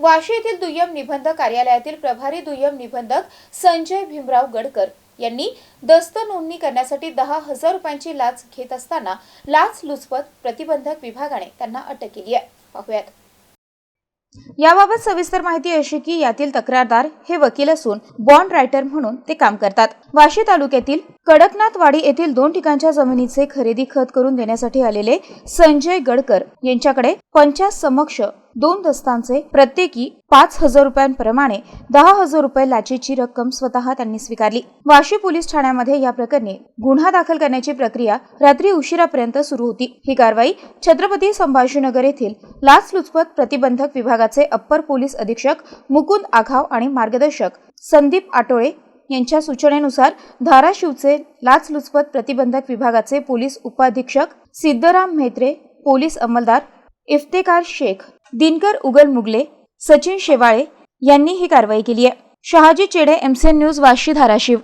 वाशी येथील दुय्यम निबंधक कार्यालयातील प्रभारी दुय्यम निबंधक संजय भीमराव गडकर यांनी दस्त नोंदणी करण्यासाठी दहा हजार रुपयांची लाच घेत असताना लाच लुचपत प्रतिबंधक विभागाने त्यांना अटक केली आहे. पाहुयात. याबाबत सविस्तर माहिती अशी की यातील तक्रारदार हे वकील असून बॉन्ड रायटर म्हणून ते काम करतात. वाशी तालुक्यातील कडकनाथवाडी येथील दोन ठिकाणच्या जमिनीचे खरेदी खत करून देण्यासाठी आलेले संजय गडकर यांच्याकडे पंचास समक्ष दोन दस्तांचे प्रत्येकी पाच हजार रुपयांप्रमाणे दहा हजार रुपये लाचेची रक्कम स्वतः त्यांनी स्वीकारली. वाशी पोलीस ठाण्यामध्ये या प्रकरणी गुन्हा दाखल करण्याची प्रक्रिया रात्री उशिरापर्यंत सुरू होती. ही कारवाई छत्रपती संभाजीनगर येथील लाचलुचपत प्रतिबंधक विभागाचे अप्पर पोलीस अधीक्षक मुकुंद आघाव आणि मार्गदर्शक संदीप आटोळे यांच्या सूचनेनुसार धाराशिवचे लाचलुचपत प्रतिबंधक विभागाचे पोलीस उपाधीक्षक सिद्धराम म्हेत्रे पोलीस अंमलदार इफ्तेकार शेख दिनकर उगल मुगले सचिन शेवाळे यांनी ही कारवाई केली आहे. शहाजी चेडे एमसीएन न्यूज वाशी धाराशिव.